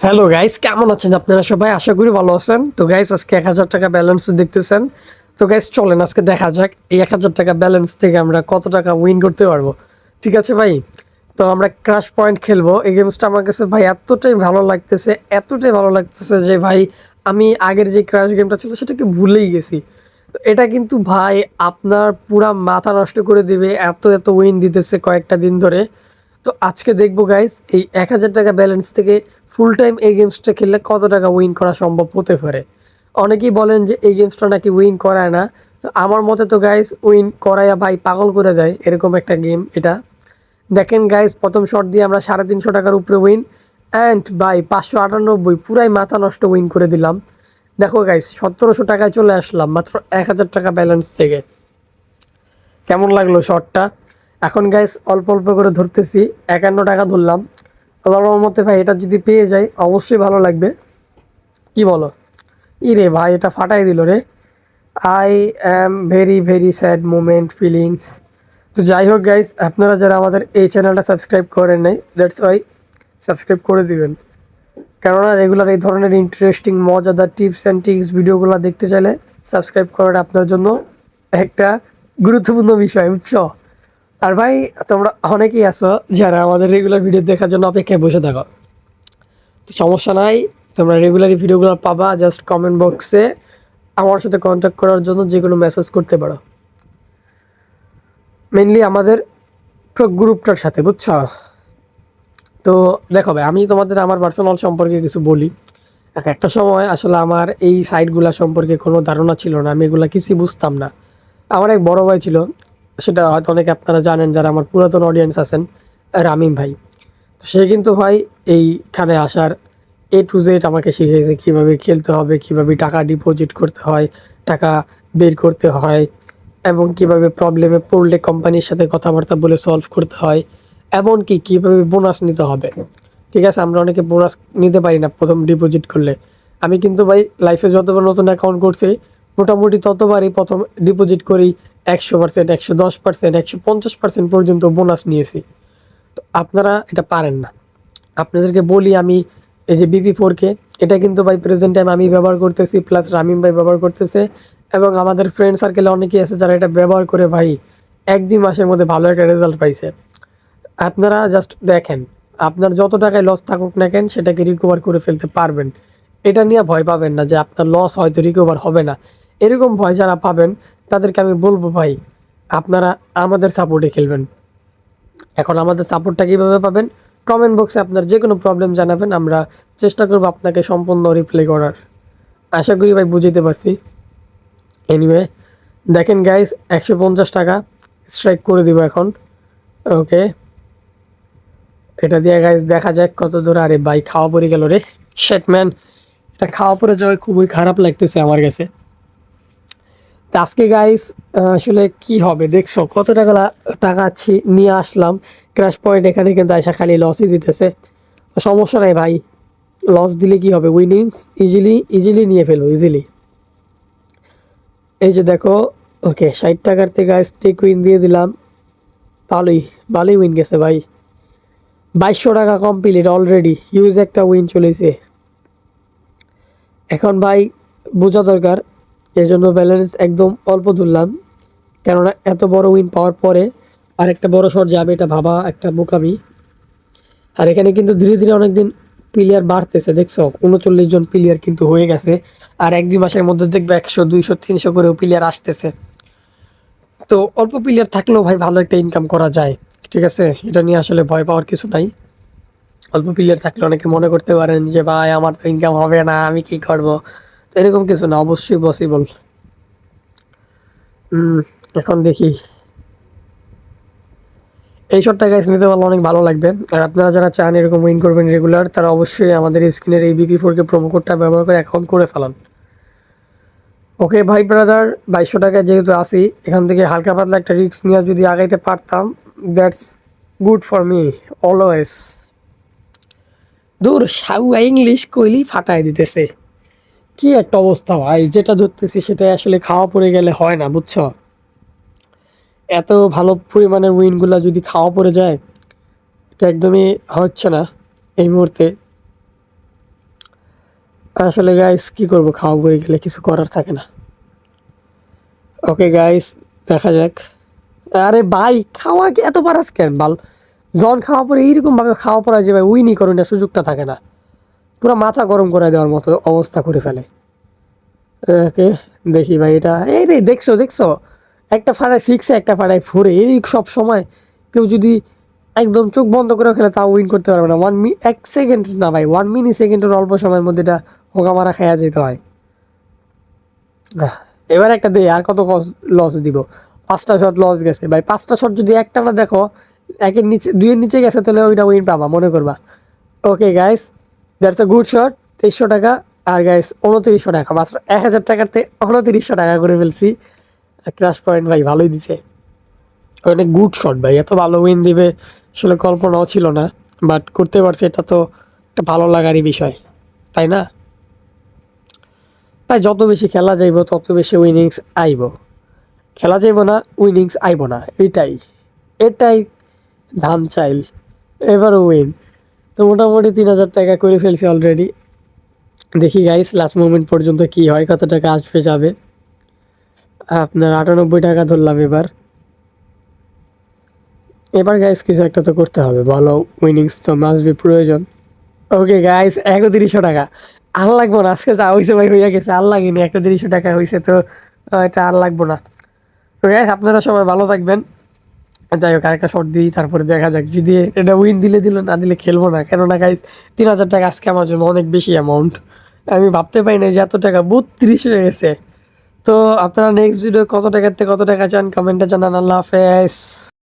Hello guys কেমন আছেন আপনারা সবাই? আশা করি ভালো আছেন। তো গাইস আজকে এক হাজার টাকা ব্যালেন্স দেখতেছেন। তো গাইস চলেন আজকে দেখা যাক এই এক হাজার টাকা ব্যালেন্স থেকে আমরা কত টাকা উইন করতে পারব। ঠিক আছে, ভাই? তো, আমরা ক্রাশ পয়েন্ট খেলব। এই গেমসটা আমার কাছে, ভাই, এতটাই ভালো লাগতেছে, এতটাই ভালো লাগতেছে যে, ভাই, আমি আগের যে ক্রাশ গেমটা ছিল, সেটাকে ভুলেই গেছি। এটা কিন্তু, ভাই, আপনার পুরা মাথা নষ্ট করে দিবে, এত এত উইন দিতেছে কয়েকটা দিন ধরে। তো, আজকে দেখব গাইস এই এক হাজার টাকা ব্যালেন্স থেকে ফুল টাইম এই গেমসটা খেললে কত টাকা উইন করা সম্ভব হতে পারে? অনেকেই বলেন যে এই গেমসটা নাকি উইন করায় না। তো আমার মতে তো গাইস উইন করাইয়া ভাই পাগল করে দেয় এরকম একটা গেম এটা। দেখেন গাইস প্রথম শট দিয়ে আমরা সাড়ে তিনশো টাকার উপরে উইন অ্যান্ড বাই পাঁচশো আটানব্বই পুরাই মাথা নষ্ট উইন করে দিলাম। দেখো গাইস সতেরোশো টাকায় চলে আসলাম, মাত্র এক হাজার টাকা ব্যালেন্স থেকে। কেমন লাগল শটটা এখন গাইস অল্প অল্প করে ধরতেছি, একান্ন টাকা ধরলাম। আল্লাহর মতে ভাই, এটা যদি পেয়ে যাই, অবশ্যই ভালো লাগবে। কি বলো? ই রে ভাই, এটা ফাটাই দিল রে। I am very very sad moment feelings তো যাই হোক গাইস আপনারা যারা আমাদের এই চ্যানেলটা সাবস্ক্রাইব করেন নাই দ্যাটস ওয়াই সাবস্ক্রাইব করে দিবেন। কেননা রেগুলার এই ধরনের ইন্টারেস্টিং মজাদার টিপস অ্যান্ড টিক্স ভিডিওগুলো দেখতে চাইলে সাবস্ক্রাইব করাটা আপনার জন্য একটা গুরুত্বপূর্ণ বিষয়, বুঝছ? আর ভাই, তোমরা অনেকেই আছো যারা আমাদের রেগুলার ভিডিও দেখার জন্য অপেক্ষায় বসে থাকো। তো সমস্যা নাই, তোমরা রেগুলারই ভিডিওগুলো পাবা জাস্ট কমেন্ট বক্সে আমার সাথে কন্ট্যাক্ট করার জন্য যে কোনো মেসেজ করতে পারো। মেনলি আমাদের গ্রুপটার সাথে, বুঝছ? তো দেখো ভাই, আমি তোমাদের আমার পার্সোনাল সম্পর্কে কিছু বলি। এক একটা সময় আসলে আমার এই সাইটগুলো সম্পর্কে কোনো ধারণা ছিল না, আমি এগুলো কিছুই বুঝতাম না। আমার এক বড় ভাই ছিল সেটা হয়তো অনেকে আপনারা জানেন যারা আমার পুরাতন অডিয়েন্স আছেন, রামিম ভাই। সে কিন্তু ভাই এইখানে আসার এ টু জেড আমাকে শিখিয়েছে কীভাবে খেলতে হবে, কীভাবে টাকা ডিপোজিট করতে হয়, টাকা বের করতে হয় এবং কীভাবে প্রবলেমে পড়লে কোম্পানির সাথে কথাবার্তা বলে সলভ করতে হয়, এমনকি কীভাবে বোনাস নিতে হবে। ঠিক আছে, আমরা অনেকে বোনাস নিতে পারি না প্রথম ডিপোজিট করলে। আমি কিন্তু ভাই লাইফে যতবার নতুন অ্যাকাউন্ট করছি, মোটামুটি ততবারই প্রথম ডিপোজিট করি একশো পার্সেন্ট একশো দশ পার্সেন্ট একশো পঞ্চাশ পার্সেন্ট পর্যন্ত বোনাস নিয়েছি। তো আপনারা এটা পারেন না। আপনাদেরকে বলি আমি এই যে বিপি ফোরকে এটা কিন্তু ভাই প্রেজেন্ট টাইম আমি ব্যবহার করতেছি প্লাস রামিম ভাই ব্যবহার করতেছে, এবং আমাদের ফ্রেন্ড সার্কেলে অনেকেই আছে যারা এটা ব্যবহার করে ভাই এক দুই মাসের মধ্যে ভালো একটা রেজাল্ট পাইছে। আপনারা জাস্ট দেখেন, আপনার যত টাকায় লস থাকুক না কেন সেটাকে রিকভার করে ফেলতে পারবেন। এটা নিয়ে ভয় পাবেন না যে আপনার লস হয়তো রিকভার হবে না। এরকম ভয় যারা পাবেন তাদেরকে আমি বলব, ভাই, আপনারা আমাদের সাপোর্টে খেলবেন। এখন আমাদের সাপোর্টটা কীভাবে পাবেন? কমেন্ট বক্সে আপনার যে কোনো প্রবলেম জানাবেন, আমরা চেষ্টা করব আপনাকে সম্পূর্ণ রিপ্লাই করার। আশা করি ভাই বুঝতে পারছি। এনিওয়ে দেখেন গাইস একশো পঞ্চাশ টাকা স্ট্রাইক করে দিব এখন। ওকে এটা দিয়ে গাইস দেখা যাক কত দূর। আরে ভাই, খাওয়া পড়ে গেল রে। শেট ম্যান এটা খাওয়া পড়ে যাওয়ায় খুবই খারাপ লাগতেছে আমার কাছে। আজকে গাইস আসলে কি হবে? দেখছ, কত টাকা টাকা নিয়ে আসলাম। ক্র্যাশ পয়েন্ট এখানে কিন্তু আয়সা খালি লসই দিতেছে। সমস্যা নাই ভাই। লস দিলে কি হবে? উইনিংস ইজিলি ইজিলি নিয়ে ফেলব ইজিলি এই যে দেখো ওকে ষাট টাকার থেকে গাইস টেক উইন দিয়ে দিলাম। ভালোই ভালোই উইন গেছে ভাই। বাইশশো টাকা কমপ্লিট অলরেডি হিউজ একটা উইন চলেছে। এখন ভাই, বোঝা দরকার। এই জন্য ব্যালেন্স একদম অল্প ধরলাম। কেননা এত বড় উইন পাওয়ার পরে আর একটা বড় শট যাবে, এটা ভাবা একটা বোকামি। আর এখানে কিন্তু ধীরে ধীরে অনেকদিন প্লেয়ার বাড়তেছে, দেখছ? উনচল্লিশ জন প্লেয়ার কিন্তু হয়ে গেছে। আর এক দুই মাসের মধ্যে দেখবে একশো, দুইশো, তিনশো করেও প্লেয়ার আসতেছে। তো অল্প প্লেয়ার থাকলেও ভাই ভালো একটা ইনকাম করা যায়, ঠিক আছে? এটা নিয়ে আসলে ভয় পাওয়ার কিছু নাই। অল্প প্লেয়ার থাকলে অনেকে মনে করতে পারেন যে, ভাই, আমার তো ইনকাম হবে না, আমি কি করব? তো এরকম কিছু না, অবশ্যই পসিবল এখন দেখি। এই শটটা গাইস নিতে পারলে অনেক ভালো লাগবে। আর আপনারা যারা চান এরকম উইন করবেন রেগুলার তারা অবশ্যই আমাদের স্ক্রিনের এই বিপি ফোরকে প্রোমো কোডটা ব্যবহার করে অ্যাকাউন্ট করে ফেলান। ওকে ভাই ব্রাদার বাইশশো টাকায় যেহেতু আসি এখান থেকে হালকা পাতলা একটা রিস্ক নিয়ে যদি আগাইতে পারতাম that's good for me always দূর, সাউয়া ইংলিশ কইলি ফাটাই দিতেছে। কি একটা অবস্থা ভাই? যেটা ধরতেছি সেটা আসলে খাওয়া পড়ে গেলে হয় না, বুঝছ? এত ভালো পরিমাণের উইনগুলা যদি খাওয়া পড়ে যায়, এটা একদমই হচ্ছে না এই মুহূর্তে। আসলে গাইস কি করব? খাওয়া পড়ে গেলে কিছু করার থাকে না। ওকে গাইস দেখা যাক। আরে ভাই, খাওয়া এত পারাস কেন বাল জন খাওয়া পরে এইরকম ভাবে খাওয়া পড়া যে ভাই উইনি করুন না, সুযোগটা থাকে না। পুরো মাথা গরম করে দেওয়ার মতো অবস্থা করে ফেলে। ওকে, দেখি ভাই এটা। এই রে, দেখছ দেখছ? একটা ফাড়ায় সিক্সে একটা ফাড়ায় ফোরে এই সব সময় কেউ যদি একদম চোখ বন্ধ করে খেলে তাও উইন করতে পারবে না। ওয়ান মি এক সেকেন্ড না ভাই ওয়ান মিনি সেকেন্ডের অল্প সময়ের মধ্যে এটা হোকা মারা খাওয়া যেতে হয়। এবার একটা দে আর কত লস দিব? পাঁচটা শট লস গেছে। ভাই, পাঁচটা শট যদি একটা না দেখো, একের নিচে দুইয়ের নিচে গেছে, তাহলে ওইটা উইন পাবা, মনে করবা। Okay guys that's a good shot, তেইশশো টাকা। আর গাইস উনত্রিশশো টাকা, মাত্র এক হাজার টাকাতে উনত্রিশশো টাকা করে ফেলছি। ক্রাশ পয়েন্ট ভাই, ভালোই দিছে। অনেক গুড শট ভাই, এত ভালো উইন দিবে আসলে কল্পনাও ছিল না। বাট করতে পারছে, এটা তো একটা ভালো লাগারই বিষয়, তাই না? ভাই, যত বেশি খেলা যাইব, তত বেশি উইনিংস আইব। খেলা যাইব না উইনিংস আইব না, এটাই। এটাই ধান চাইল, এবারও উইন তো মোটামুটি তিন হাজার টাকা করে ফেলছি অলরেডি দেখি গাইস লাস্ট মোমেন্ট পর্যন্ত কি হয়, কত টাকা আসবে, যাবে। আপনার আটানব্বই টাকা ধরলাম এবার। এবার গাইস কিছু একটা তো করতে হবে, ভালো উইনিংস তো মাসবি প্রয়োজন। ওকে গাইস একত্রিশশো টাকা। আর লাগবো না, আজকে যা হয়েছে ভাই, হইয়া গেছে। আর লাগেনি, একত্রিশশো টাকা হয়েছে তো এটা আর লাগবো না। তো গাইস আপনারা সবাই ভালো থাকবেন। যাই হোক, আরেকটা শট দিই, তারপরে দেখা যাক। যদি এটা উইন দিলে দিল, না দিলে খেলব না। কেননা গাইজ তিন হাজার টাকা আজকে আমার জন্য অনেক বেশি অ্যামাউন্ট আমি ভাবতে পারি না যে এত টাকা, বত্রিশ হয়ে গেছে। তো আপনারা নেক্সট ভিডিও কত টাকার থেকে কত টাকা চান কমেন্টে জানান। আল্লাহ হাফেজ।